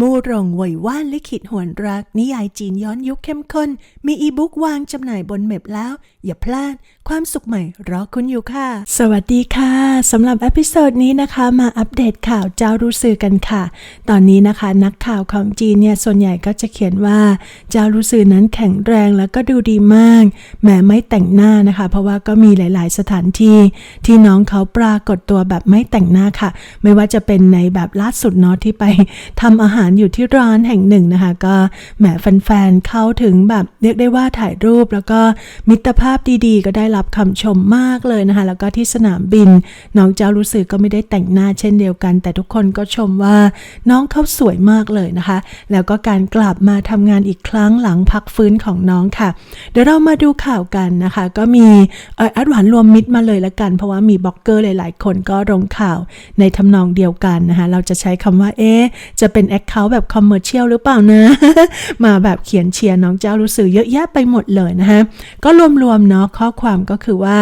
มูรงไหวว่านลิขิตหวนรัก นิยายจีนย้อนยุคเข้มข้น มีอีบุ๊กวางจำหน่ายบนเม็บแล้ว อย่าพลาด ความสุขใหม่รอคุณอยู่ค่ะ สวัสดีค่ะสำหรับอพิโซดนี้นะคะมาอัปเดตข่าวเจ้ารู้สื่อกันค่ะ ตอนนี้นะคะ นักข่าวของจีนเนี่ยส่วนใหญ่ก็จะเขียนว่า เจ้ารู้สื่อนั้นแข็งแรงแล้วก็ดูดีมาก แม้ไม่แต่งหน้านะคะ เพราะว่าก็มีหลาย ๆ สถานที่ ที่น้องเขาปรากฏตัวแบบไม่แต่งหน้าค่ะ ไม่ว่าจะเป็นในแบบล่าสุดเนาะที่ไปทำอาหารอยู่ที่ร้านแห่งหนึ่งนะคะ ก็แหมแฟนๆเข้าถึงแบบเรียกได้ว่าถ่ายรูป แล้วก็มิตรภาพดีๆ ก็ได้รับคำชมมากเลยนะคะ แล้วก็ที่สนามบิน น้องเจ้ารู้สึกก็ไม่ได้แต่งหน้าเช่นเดียวกัน แต่ทุกคนก็ชมว่าน้องเขาสวยมากเลยนะคะ แล้วก็การกลับมาทำงานอีกครั้งหลังพักฟื้นของน้องค่ะ เดี๋ยวเรามาดูข่าวกันนะคะ ก็มีเอ่ออัดหวานรวมมิตรมาเลยละกัน เพราะว่ามีบล็อกเกอร์หลาย ๆ คนก็ลงข่าวในทำนองเดียวกันนะคะ เราจะใช้คำว่าเอ๊จะเป็นแอคเคาแบบคอมเมอร์เชียลหรือเปล่านะ มาแบบเขียนเชียร์น้องเจ้ารู้สึกเยอะแยะไปหมดเลยนะคะก็รวมๆเนาะข้อความก็คือว่า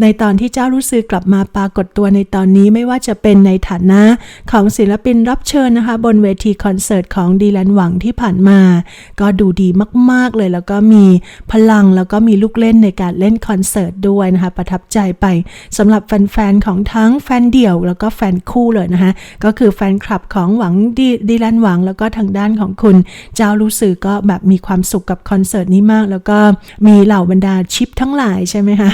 ในตอนที่เจ้ารู้สึกกลับมาปรากฏตัวในตอนนี้ไม่ว่าจะเป็นในฐานะของศิลปินรับเชิญนะคะ บนเวทีคอนเสิร์ตของดีแลนหวังที่ผ่านมา ก็ดูดีมากๆเลยแล้วก็มีพลังแล้วก็มีลูกเล่นในการเล่นคอนเสิร์ตด้วยนะคะ ประทับใจไปสำหรับแฟนๆของทั้งแฟนเดี่ยวแล้วก็แฟนคู่เลยนะคะก็คือแฟนคลับของหวังดีดีแลนหวังแล้วก็ทางด้านของคุณเจ้ารู้สึกก็แบบมีความสุขกับคอนเสิร์ตนี้มาก แล้วก็มีเหล่าบรรดาชิปทั้งหลายใช่ไหมคะ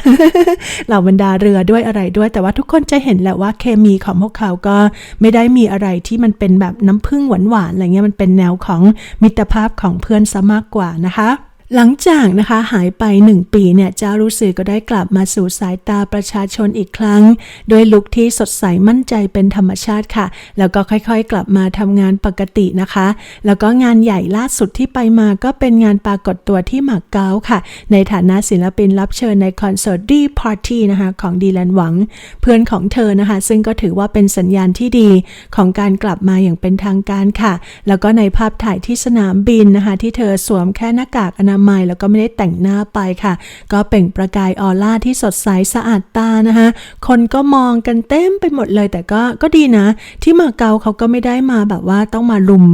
เหล่าบรรดาเรือด้วยอะไรด้วย แต่ว่าทุกคนจะเห็นแหละว่าเคมีของพวกเขาก็ไม่ได้มีอะไรที่มันเป็นแบบน้ำผึ้งหวานๆอะไรเงี้ยมันเป็นแนวของมิตรภาพของเพื่อนซะมากกว่านะคะ หลังจากนะคะหายไป 1 ปีเนี่ยเจ้ารู้สึกก็ได้กลับมาสู่สายตาประชาชนอีกครั้ง โดยลุคที่สดใสมั่นใจเป็นธรรมชาติค่ะ แล้วก็ค่อยๆ กลับมาทำงานปกตินะคะ แล้วก็งานใหญ่ล่าสุดที่ไปมาก็เป็นงานปรากฏตัวที่หมากเก๊าค่ะ ในฐานะศิลปินรับเชิญในคอนเสิร์ตดีพาร์ตี้นะคะของดีแลนหวัง เพื่อนของเธอนะคะ ซึ่งก็ถือว่าเป็นสัญญาณที่ดีของการกลับมาอย่างเป็นทางการค่ะ แล้วก็ในภาพถ่ายที่สนามบินนะคะ ที่เธอสวมแค่หน้ากากอนามัย แล้วก็ไม่ได้แต่งหน้าไปค่ะ ก็เปล่งประกายออร่าที่สดใสสะอาดตานะคะ คนก็มองกันเต็มไปหมดเลย แต่ก็ก็ดีนะ ที่มาเกาเขาก็ไม่ได้มาแบบว่าต้องมาลุม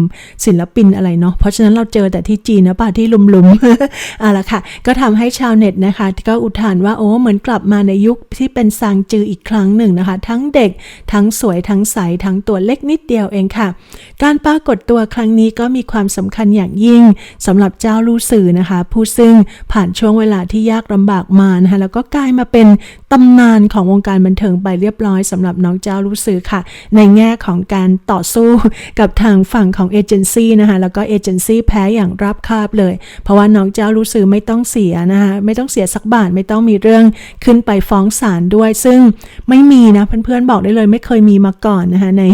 ศิลปินอะไรเนาะเพราะฉะนั้นเราเจอแต่ที่จีนนะป่ะที่ลุมๆเอาละค่ะ ก็ทำให้ชาวเน็ตนะคะ ก็อุทานว่าโอ้เหมือนกลับมาในยุคที่เป็นซางจืออีกครั้งหนึ่งนะคะ ทั้งเด็กทั้งสวยทั้งใสทั้งตัวเล็กนิดเดียวเองค่ะ การปรากฏตัวครั้งนี้ก็มีความสำคัญอย่างยิ่งสำหรับเจ้าลู่สื่อนะคะผู้ซึ่งผ่านช่วงเวลาที่ยากลำบากมานะคะแล้วก็กลายมาเป็นตำนานของวงการบันเทิงไปเรียบร้อยสำหรับน้องเจ้าลู่สื่อค่ะ ในแง่ของการต่อสู้กับทางฝั่งของเอเจนซี่นะคะแล้วก็เอเจนซี่แพ้อย่างราบคาบเลย เพราะว่าน้องเจ้าลู่สื่อไม่ต้องเสียนะคะไม่ต้องเสียสักบาทไม่ต้องมีเรื่องขึ้นไปฟ้องศาลด้วย ซึ่งไม่มีนะเพื่อนๆบอกได้เลยไม่เคยมีมาก่อนนะคะใน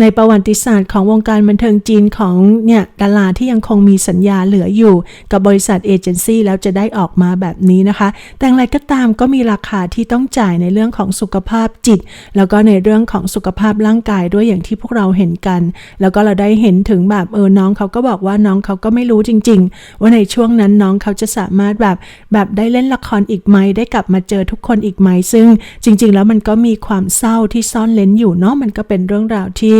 ในประวัติศาสตร์ของวงการบันเทิงจีนของเนี่ยดาราที่ยังคงมีสัญญาเหลืออยู่กับบริษัทเอเจนซี่แล้วจะได้ออกมาแบบนี้นะคะ แต่อย่างไรก็ตามก็มีราคาที่ต้องจ่ายในเรื่องของสุขภาพจิต แล้วก็ในเรื่องของสุขภาพร่างกายด้วยอย่างที่พวกเราเห็นกัน แล้วก็เราได้เห็นถึงแบบเออน้องเขาก็บอกว่าน้องเขาก็ไม่รู้จริง ๆ ว่าในช่วงนั้นน้องเขาจะสามารถแบบแบบได้เล่นละครอีกไหมได้กลับมาเจอทุกคนอีกไหมซึ่งจริง ๆ แล้วมันก็มีความเศร้าที่ซ่อนเลนอยู่เนาะมันก็เป็นเรื่องราวที่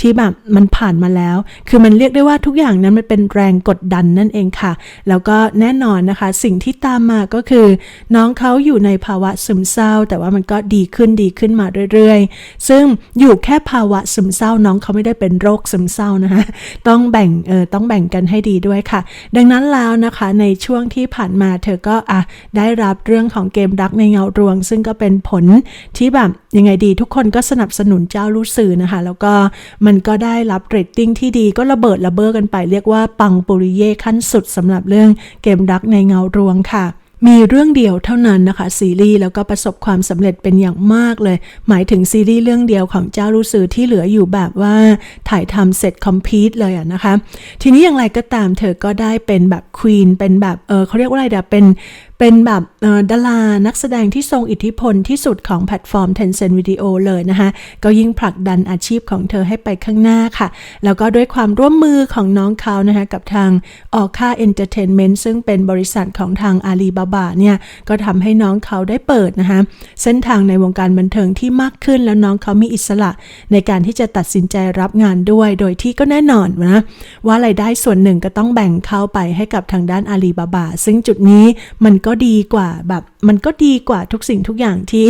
ที่แบบมันผ่านมาแล้ว คือมันเรียกได้ว่าทุกอย่างนั้นมันเป็นแรงกดดันนั่นเองค่ะ แล้วก็แน่นอนนะคะ สิ่งที่ตามมาก็คือ น้องเขาอยู่ในภาวะซึมเศร้า แต่ว่ามันก็ดีขึ้นดีขึ้นมาเรื่อยๆ ซึ่งอยู่แค่ภาวะซึมเศร้าน้องเขาไม่ได้เป็นโรคซึมเศร้านะคะต้องแบ่งเออต้องแบ่งกันให้ดีด้วยค่ะ ดังนั้นแล้วนะคะในช่วงที่ผ่านมาเธอก็อะได้รับเรื่องของเกมรักในเงารวง ซึ่งก็เป็นผลที่แบบยังไงดีทุกคนก็สนับสนุนเจ้าลูกสื่อนะคะ แล้วก็มันก็ได้รับเรตติ้งที่ดีก็ระเบิดระเบ้อกันไป เรียกว่าปังปุริเย่ขั้นสุดสำหรับเรื่องเกมรักในเงารวงค่ะมีเรื่องเดียวเท่านั้นนะคะ ซีรีส์แล้วก็ประสบความสำเร็จเป็นอย่างมากเลย หมายถึงซีรีส์เรื่องเดียวของเจ้ารู้สื่อที่เหลืออยู่แบบว่าถ่ายทำเสร็จคอมพีทเลยอะนะคะ ทีนี้อย่างไรก็ตามเธอก็ได้เป็นแบบควีนเป็นแบบเออเขาเรียกว่าอะไรเดี๋ยวเป็น เป็นแบบดารานักแสดงที่ทรงอิทธิพลที่สุดของแพลตฟอร์ม Tencent Video เลยนะคะ ก็ยิ่งผลักดันอาชีพของเธอให้ไปข้างหน้าค่ะ แล้วก็ด้วยความร่วมมือของน้องเขานะคะ กับทางออค่าเอนเตอร์เทนเมนต์ซึ่งเป็นบริษัทของทางอาลีบาบาเนี่ย ก็ทำให้น้องเขาได้เปิดนะคะ เส้นทางในวงการบันเทิงที่มากขึ้นแล้วน้องเขามีอิสระ ในการที่จะตัดสินใจรับงานด้วย โดยที่ก็แน่นอนนะว่ารายได้ส่วนหนึ่งก็ต้องแบ่งเข้าไปให้กับทางด้านอาลีบาบาซึ่งจุดนี้มันก็ดีกว่าแบบมันก็ดีกว่าทุกสิ่งทุกอย่างที่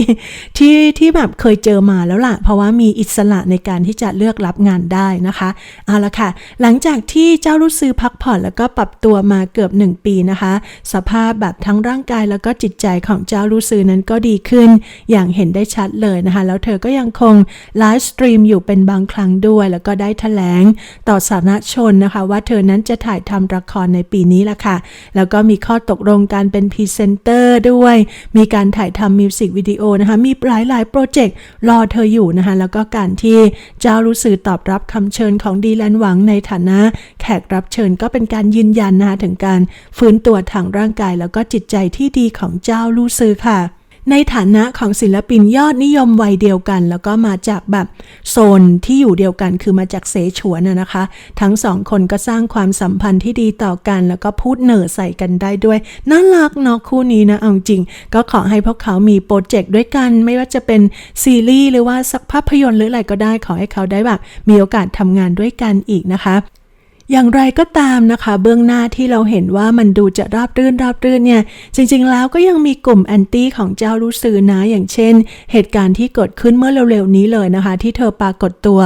ที่ที่แบบเคยเจอมาแล้วล่ะ เพราะว่ามีอิสระในการที่จะเลือกรับงานได้นะคะเอาละค่ะ หลังจากที่เจ้ารู้ซื้อพักผ่อนแล้วก็ปรับตัวมาเกือบ 1 ปีนะคะ สภาพแบบทั้งร่างกายแล้วก็จิตใจของเจ้ารู้ซื้อนั้นก็ดีขึ้น อย่างเห็นได้ชัดเลยนะคะ แล้วเธอก็ยังคงไลฟ์สตรีมอยู่เป็นบางครั้งด้วย แล้วก็ได้แถลงต่อสาธารณชนนะคะ ว่าเธอนั้นจะถ่ายทำละครในปีนี้ละค่ะแล้วก็มีข้อตกลงการเป็นพรีเซนเตอร์ด้วยมีการถ่ายทำมิวสิกวิดีโอนะคะ มีหลายหลายโปรเจกต์รอเธออยู่นะคะ แล้วก็การที่เจ้ารู้สื่ตอบรับคำเชิญของดีแลนหวังในฐานะ แขกรับเชิญก็เป็นการยืนยันนะคะถึงการฟื้นตัวทางร่างกายแล้วก็จิตใจที่ดีของเจ้าลูซือค่ะ ในฐานะของศิลปินยอดนิยมวัยเดียวกัน แล้วก็มาจากแบบโซนที่อยู่เดียวกันคือมาจากเสฉวนนะคะ ทั้งสองคนก็สร้างความสัมพันธ์ที่ดีต่อกัน แล้วก็พูดเหน่อใส่กันได้ด้วยน่ารักเนาะคู่นี้นะเอาจริง ก็ขอให้พวกเขามีโปรเจกต์ด้วยกัน ไม่ว่าจะเป็นซีรีส์หรือว่าสักภาพยนตร์หรืออะไรก็ได้ขอให้เขาได้แบบมีโอกาสทำงานด้วยกันอีกนะคะ อย่างไรก็ตามนะคะ เบื้องหน้าที่เราเห็นว่ามันดูจะราบรื่นราบรื่นเนี่ย จริงๆแล้วก็ยังมีกลุ่มแอนตี้ของเจ้ารู้ซือนะอย่างเช่น เหตุการณ์ที่เกิดขึ้นเมื่อเร็วๆนี้เลยนะคะ ที่เธอปรากฏตัว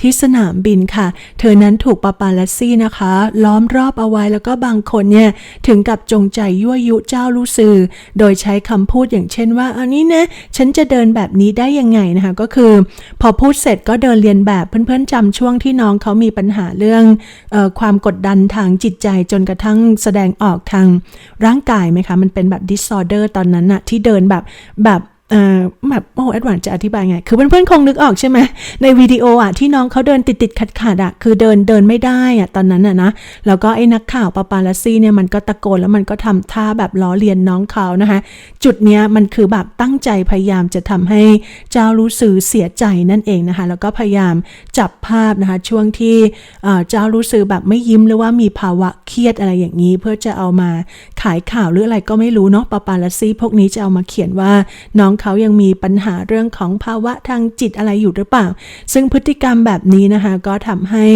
ที่สนามบินค่ะ เธอนั้นถูกปาปาลัสซี่นะคะ ล้อมรอบเอาไว้แล้วก็บางคนเนี่ยถึงกับจงใจยั่วยุเจ้ารู้ซือ โดยใช้คำพูดอย่างเช่นว่าอันนี้นะฉันจะเดินแบบนี้ได้ยังไงนะคะ ก็คือ พอพูดเสร็จก็เดินเรียนแบบเพื่อนๆจำช่วงที่น้องเขามีปัญหาเรื่องเออความกดดันทางจิตใจจนกระทั่งแสดงออกทางร่างกายไหมคะ มันเป็นแบบ disorder ตอนนั้นอะที่เดินแบบแบบ แบบโอ้แอดวานจะอธิบายไง คือเพื่อนๆคงนึกออกใช่ไหมในวิดีโออะที่น้องเขาเดินติดติดขัดขัดๆอะคือเดินเดินไม่ได้อะตอนนั้นอะนะ แล้วก็ไอ้นักข่าวปาปาลัสซี่เนี่ยมันก็ตะโกนแล้วมันก็ทำท่าแบบล้อเลียนน้องเขานะคะ จุดเนี้ยมันคือแบบตั้งใจพยายามจะทำให้เจ้ารู้สึกเสียใจนั่นเองนะคะ แล้วก็พยายามจับภาพนะคะช่วงที่เจ้ารู้สึกแบบไม่ยิ้มหรือว่ามีภาวะเครียดอะไรอย่างนี้ เพื่อจะเอามาขายข่าวหรืออะไรก็ไม่รู้เนาะปาปาลัสซี่พวกนี้จะเอามาเขียนว่าน้องเขายังมีปัญหาเรื่องของภาวะทางจิตอะไรอยู่หรือเปล่า ซึ่งพฤติกรรมแบบนี้นะคะก็ทำให้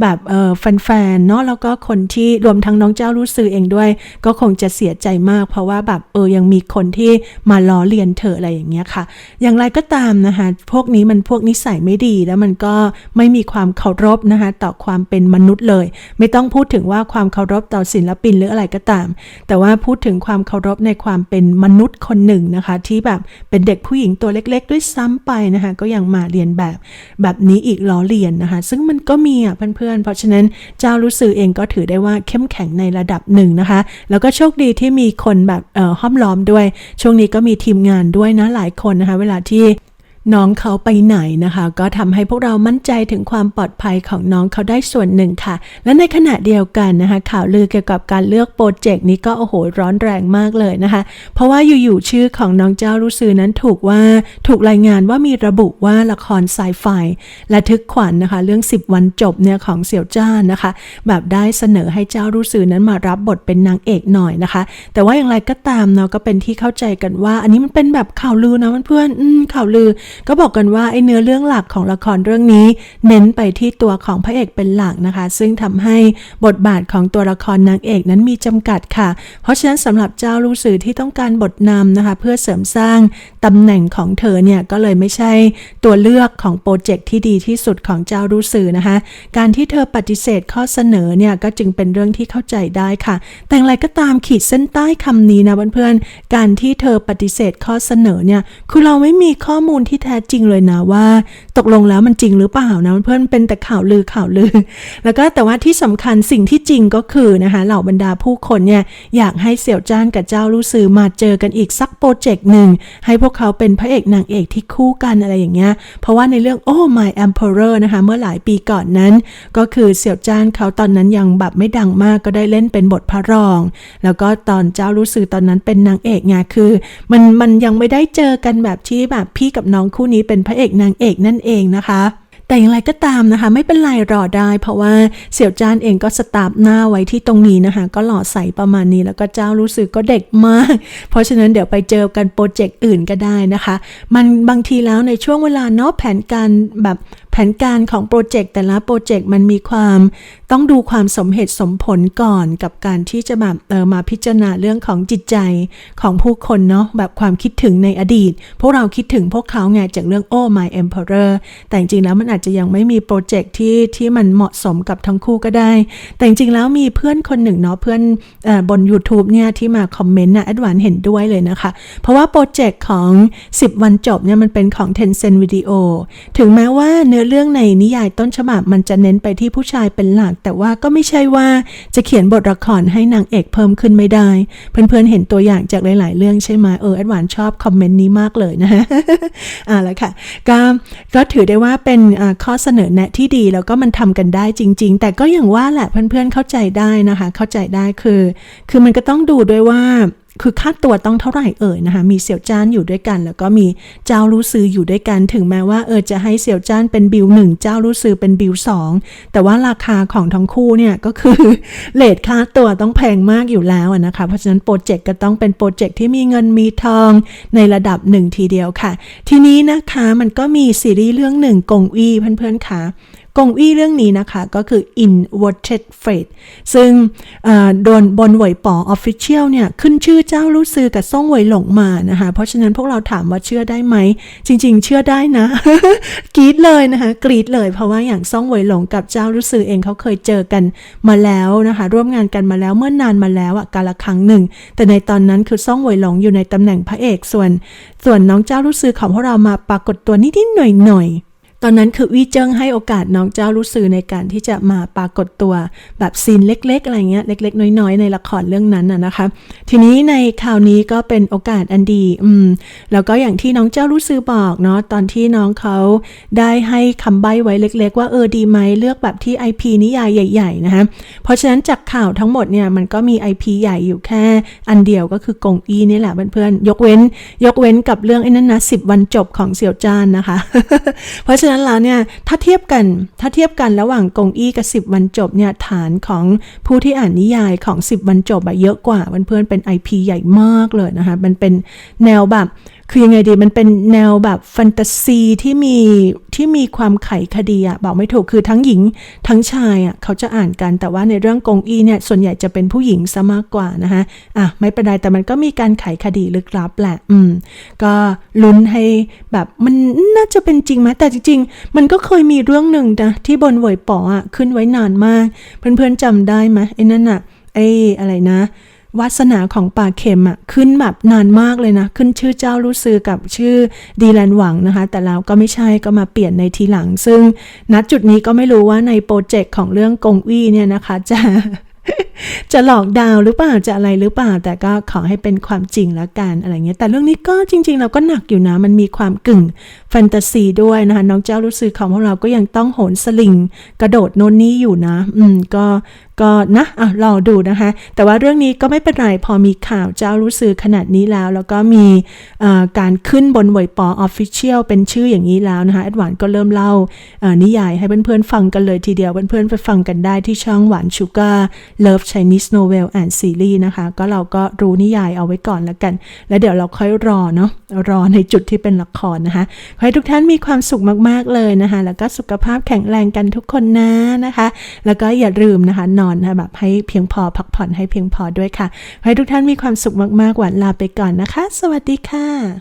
แบบเออแฟนๆเนาะแล้วก็คนที่รวมทั้งน้องเจ้ารู้สึกเองด้วย ก็คงจะเสียใจมาก เพราะว่าแบบเออยังมีคนที่มาล้อเลียนเธออะไรอย่างเงี้ยค่ะ อย่างไรก็ตามนะคะพวกนี้มันพวกนิสัยไม่ดีแล้วมันก็ไม่มีความเคารพนะคะต่อความเป็นมนุษย์เลย ไม่ต้องพูดถึงว่าความเคารพต่อศิลปินหรืออะไรก็ตาม แต่ว่าพูดถึงความเคารพในความเป็นมนุษย์คนหนึ่งนะคะ ที่แบบ เป็นเด็กผู้หญิงตัวเล็ก ๆ ด้วยซ้ำไปนะคะ ก็ยังมาเรียนแบบแบบนี้อีกล้อเลียนนะคะ ซึ่งมันก็มีอะเพื่อนๆ เพราะฉะนั้นเจ้ารู้สึกเองก็ถือได้ว่าเข้มแข็งในระดับหนึ่งนะคะ แล้วก็โชคดีที่มีคนแบบเอ่อห้อมล้อมด้วย ช่วงนี้ก็มีทีมงานด้วยนะหลายคนนะคะ เวลาที่ น้องเขาไปไหนนะคะ ก็ทำให้พวกเรามั่นใจถึงความปลอดภัยของน้องเขาได้ส่วนหนึ่งค่ะ และในขณะเดียวกันนะคะ ข่าวลือเกี่ยวกับการเลือกโปรเจกต์นี้ก็โอ้โหร้อนแรงมากเลยนะคะ เพราะว่าอยู่ๆชื่อของน้องเจ้ารู้ซือนั้นถูกว่าถูกรายงานว่ามีระบุว่าละครไซไฟและทึกขวัญนะคะ เรื่อง 10 วันจบเนี่ยของเสี่ยวจ้านนะคะ แบบได้เสนอให้เจ้ารู้ซือนั้นมารับบทเป็นนางเอกหน่อยนะคะ แต่ว่าอย่างไรก็ตามเนาะก็เป็นที่เข้าใจกันว่า อันนี้มันเป็นแบบข่าวลือนะเพื่อนๆอืมข่าวลือก็บอกกันว่าไอ้เนื้อเรื่องหลักของละครเรื่องนี้ เน้นไปที่ตัวของพระเอกเป็นหลักนะคะ ซึ่งทำให้บทบาทของตัวละครนางเอกนั้นมีจำกัดค่ะ เพราะฉะนั้นสำหรับเจ้ารู้สื่อที่ต้องการบทนำนะคะ เพื่อเสริมสร้างตำแหน่งของเธอเนี่ยก็เลยไม่ใช่ตัวเลือกของโปรเจกต์ที่ดีที่สุดของเจ้ารู้สื่อนะคะ การที่เธอปฏิเสธข้อเสนอเนี่ยก็จึงเป็นเรื่องที่เข้าใจได้ค่ะ แต่อย่างไรก็ตามขีดเส้นใต้คำนี้นะเพื่อนๆการที่เธอปฏิเสธข้อเสนอเนี่ยคือเราไม่มีข้อมูลที่แท้จริงเลยนะว่า ตกลงแล้วมันจริงหรือเปล่านะเพื่อนเป็นแต่ข่าวลือข่าวลือ แล้วก็แต่ว่าที่สำคัญสิ่งที่จริงก็คือนะคะเหล่าบรรดาผู้คนเนี่ยอยากให้เสี่ยวจ้านกับเจ้าลู่ซือมาเจอกันอีกสักโปรเจกต์หนึ่งให้พวกเขาเป็นพระเอกนางเอกที่คู่กันอะไรอย่างเงี้ยเพราะว่าในเรื่อง Oh My Emperor นะคะเมื่อหลายปีก่อนนั้น ก็คือเสี่ยวจ้านเขาตอนนั้นยังแบบไม่ดังมากก็ได้เล่นเป็นบทพระรอง แล้วก็ตอนเจ้ารู้สึกตอนนั้นเป็นนางเอกไงคือ มันมันยังไม่ได้เจอกันแบบที่แบบพี่กับน้องคู่นี้เป็นพระเอกนางเอกนั่นเองนะคะแต่อย่างไรก็ตามนะคะ ไม่เป็นไรรอได้ เพราะว่าเสี่ยวจานเองก็สตาร์ฟหน้าไว้ที่ตรงนี้นะคะ ก็หล่อใสประมาณนี้แล้วก็เจ้ารู้สึกก็เด็กมาก เพราะฉะนั้นเดี๋ยวไปเจอกันโปรเจกต์อื่นก็ได้นะคะ มันบางทีแล้วในช่วงเวลาเนาะแผนการแบบ แผนการของโปรเจกต์แต่ละโปรเจกต์มันมีความต้องดูความสมเหตุสมผลก่อนกับการที่จะแบบเออมาพิจารณาเรื่องของจิตใจของผู้คนเนาะแบบความคิดถึงในอดีต พวกเราคิดถึงพวกเขาไงจากเรื่อง Oh My Emperor แต่จริงแล้วมันอาจจะยังไม่มีโปรเจกต์ที่ที่มันเหมาะสมกับทั้งคู่ก็ได้ แต่จริงแล้วมีเพื่อนคนหนึ่งเนาะเพื่อนออบน YouTube เนี่ยที่มาคอมเมนต์นะแอดวานเห็นด้วยเลยนะคะ เพราะว่าโปรเจกต์ของ 10 วันจบเนี่ยมันเป็นของ Tencent Video ถึงแม้ว่าเนื้อเรื่องในนิยายต้นฉบับมันจะเน้นไปที่ผู้ชายเป็นหลัก แต่ว่าก็ไม่ใช่ว่าจะเขียนบทละครให้นางเอกเพิ่มขึ้นไม่ได้ เพื่อนๆเห็นตัวอย่างจากหลายๆ เรื่องใช่ไหมเออแอดวานชอบคอมเมนต์นี้มากเลยนะฮะอ่าแล้วค่ะก็ก็ถือได้ว่าเป็นข้อเสนอแนะที่ดีแล้วก็มันทำกันได้จริง ๆ แต่ก็อย่างว่าแหละเพื่อนๆเข้าใจได้นะคะ เข้าใจได้คือ คือมันก็ต้องดูด้วยว่า คือค่าตัวต้องเท่าไหร่เอ่ยนะคะมีเสี่ยวจ้านอยู่ด้วยกัน แล้วก็มีเจ้ารู้ซื้ออยู่ด้วยกัน ถึงแม้ว่าเออจะให้เสี่ยวจ้านเป็นบิลหนึ่งเจ้ารู้ซื้อเป็นบิลสองแต่ว่าราคาของทั้งคู่เนี่ยก็คือเลทค่าตัวต้องแพงมากอยู่แล้วนะคะเพราะฉะนั้นโปรเจกต์ก็ต้องเป็นโปรเจกต์ที่มีเงินมีทองในระดับหนึ่งทีเดียวค่ะ ทีนี้นะคะมันก็มีซีรีส์เรื่องหนึ่งกงอีเพื่อนๆค่ะ กงอี้เรื่องนี้นะคะ ก็คือ Inverted Fate ซึ่งโดนบนหวยป๋อ Official เนี่ย ขึ้นชื่อเจ้ารู้ซือกับซ่งหวยหลงมานะคะ เพราะฉะนั้นพวกเราถามว่าเชื่อได้ไหม จริง ๆ เชื่อได้นะ กรีดเลยนะคะ กรีดเลย เพราะว่าอย่างซ่งหวยหลงกับเจ้ารู้ซือเองเขาเคยเจอกันมาแล้วนะคะ ร่วมงานกันมาแล้วเมื่อนานมาแล้วอะกาละครั้งหนึ่ง แต่ในตอนนั้นคือซ่งหวยหลงอยู่ในตำแหน่งพระเอกส่วน ส่วนน้องเจ้ารู้ซือของพวกเรามาปรากฏตัวนิดๆหน่อยๆ ตอนนั้นคือวี่เจิ้งให้โอกาสน้องเจ้ารู้สื่อในการที่จะมาปรากฏตัวแบบซีนเล็กๆ อะไรเงี้ยเล็ก ๆ น้อยๆ ในละครเรื่องนั้นนะนะคะ ทีนี้ในข่าวนี้ก็เป็นโอกาสอันดีอืมแล้วก็อย่างที่น้องเจ้ารู้สื่อบอกเนาะตอนที่น้องเขาได้ให้คำใบ้ไว้เล็ก ๆ ว่าเออดีไหมเลือกแบบที่ IP นิยายใหญ่ ๆ นะคะเพราะฉะนั้นจากข่าวทั้งหมดเนี่ยมันก็มี IP ใหญ่อยู่แค่อันเดียวก็คือกงอีนี่แหละเพื่อนๆยกเว้น ยกเว้นกับเรื่องไอ้นั่นนะสิบวันจบของเสี่ยวจ้านนะคะ เพราะฉะนั้นั้นแล้วเนี่ยถ้าเทียบกันถ้าเทียบกันระหว่างกงอี้กับ 10 วันจบเนี่ยฐานของผู้ที่อ่านนิยายของ 10 วันจบอะเยอะกว่าเพื่อนๆเป็น IP ใหญ่มากเลยนะคะมันเป็นแนวแบบ คือยังไงดีมันเป็นแนวแบบแฟนตาซีที่มีที่มีความไขคดีอะบอกไม่ถูกคือทั้งหญิงทั้งชายอะเขาจะอ่านกันแต่ว่าในเรื่องกงอีเนี่ยส่วนใหญ่จะเป็นผู้หญิงซะมากกว่านะคะอะไม่เป็นไรแต่มันก็มีการไขคดีลึกลับแหละอืมก็ลุ้นให้แบบมันน่าจะเป็นจริงไหมแต่จริง ๆ มันก็เคยมีเรื่องหนึ่งนะที่บนเหวยป๋ออะขึ้นไว้นานมาก เพื่อนๆจำได้ไหมไอ้นั่นอะไอ้อะไรนะ วาสนาของป่าเข็มอะขึ้นแบบนานมากเลยนะ ขึ้นชื่อเจ้ารู้ซือกับชื่อดีแลนหวังนะคะ แต่แล้วก็ไม่ใช่ก็มาเปลี่ยนในทีหลัง ซึ่งณจุดนี้ก็ไม่รู้ว่าในโปรเจกต์ของเรื่องกงวี่เนี่ยนะคะจะจะหลอกดาวหรือเปล่าจะอะไรหรือเปล่า แต่ก็ขอให้เป็นความจริงแล้วกันอะไรเงี้ยแต่เรื่องนี้ก็จริง ๆ เราก็หนักอยู่นะ มันมีความกึ่งแฟนตาซีด้วยนะคะน้องเจ้ารู้สึกของพวกเราก็ยังต้องโหนสลิง กระโดดโน่นนี่อยู่นะ อืมก็ก็นะอะรอดูนะคะ แต่ว่าเรื่องนี้ก็ไม่เป็นไร พอมีข่าวเจ้ารู้สึกขนาดนี้แล้ว แล้วก็มีการขึ้นบนหวยปอออฟฟิเชียลเป็นชื่ออย่างนี้แล้วนะคะแอดวานก็เริ่มเล่านิยายให้เพื่อนๆฟังกันเลยทีเดียว เพื่อนๆไปฟังกันได้ที่ช่องหวานชูการ์ Love Chinese Novel and Series นะคะ ก็เราก็รู้นิยายเอาไว้ก่อนแล้วกัน แล้วเดี๋ยวเราค่อยรอเนาะรอในจุดที่เป็นละครนะคะขอให้ทุกท่านมีความสุขมากๆเลยนะคะ แล้วก็สุขภาพแข็งแรงกันทุกคนนะนะคะ แล้วก็อย่าลืมนะคะนอนนะแบบให้เพียงพอพักผ่อนให้เพียงพอด้วยค่ะ ให้ทุกท่านมีความสุขมากๆหวานลาไปก่อนนะคะ สวัสดีค่ะ